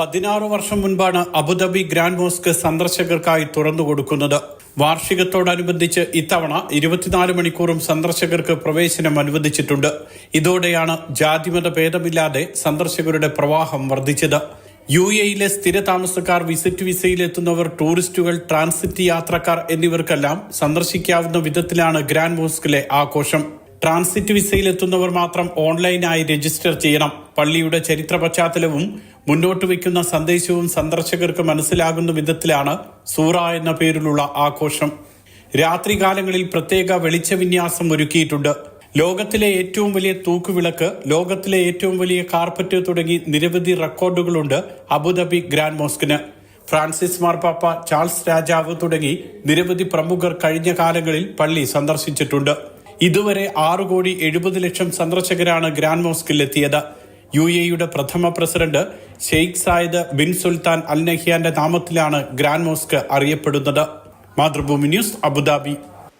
പതിനാറ് വർഷം മുൻപാണ് അബുദാബി ഗ്രാൻഡ് മോസ്ക് സന്ദർശകർക്കായി തുറന്നു കൊടുക്കുന്നത്. വാർഷികത്തോടനുബന്ധിച്ച് ഇത്തവണ ഇരുപത്തിനാല് മണിക്കൂറും സന്ദർശകർക്ക് പ്രവേശനം അനുവദിച്ചിട്ടുണ്ട്. ഇതോടെയാണ് ജാതിമത ഭേദമില്ലാതെ സന്ദർശകരുടെ പ്രവാഹം വർദ്ധിച്ചത്. യു എയിലെ സ്ഥിര താമസക്കാർ വിസിറ്റ് വിസയിലെത്തുന്നവർ ടൂറിസ്റ്റുകൾ ട്രാൻസിറ്റ് യാത്രക്കാർ എന്നിവർക്കെല്ലാം സന്ദർശിക്കാവുന്ന വിധത്തിലാണ് ഗ്രാൻഡ് മോസ്കിലെ ആഘോഷം. ട്രാൻസിറ്റ് വിസയിലെത്തുന്നവർ മാത്രം ഓൺലൈനായി രജിസ്റ്റർ ചെയ്യണം. പള്ളിയുടെ ചരിത്ര പശ്ചാത്തലവും മുന്നോട്ട് വയ്ക്കുന്ന സന്ദേശവും സന്ദർശകർക്ക് മനസ്സിലാകുന്ന വിധത്തിലാണ് സൂറ എന്ന പേരിലുള്ള ആഘോഷം. രാത്രികാലങ്ങളിൽ പ്രത്യേക വെളിച്ചവിന്യാസം ഒരുക്കിയിട്ടുണ്ട്. ലോകത്തിലെ ഏറ്റവും വലിയ തൂക്കുവിളക്ക് ലോകത്തിലെ ഏറ്റവും വലിയ കാർപ്പറ്റ് തുടങ്ങി നിരവധി റെക്കോർഡുകളുണ്ട് അബുദാബി ഗ്രാൻഡ് മോസ്കിന്. ഫ്രാൻസിസ് മാർപ്പാപ്പ ചാൾസ് രാജാവ് തുടങ്ങി നിരവധി പ്രമുഖർ കഴിഞ്ഞ കാലങ്ങളിൽ പള്ളി സന്ദർശിച്ചിട്ടുണ്ട്. ഇതുവരെ ആറ് കോടി എഴുപത് ലക്ഷം സന്ദർശകരാണ് ഗ്രാൻഡ് മോസ്കിൽ എത്തിയത് യു എയുടെ പ്രഥമ president Sheikh Zayed bin Sultan al നഹിയാന്റെ നാമത്തിലാണ് ഗ്രാൻഡ് മോസ്ക് അറിയപ്പെടുന്നത്. Mathrubhumi news Abu Dhabi.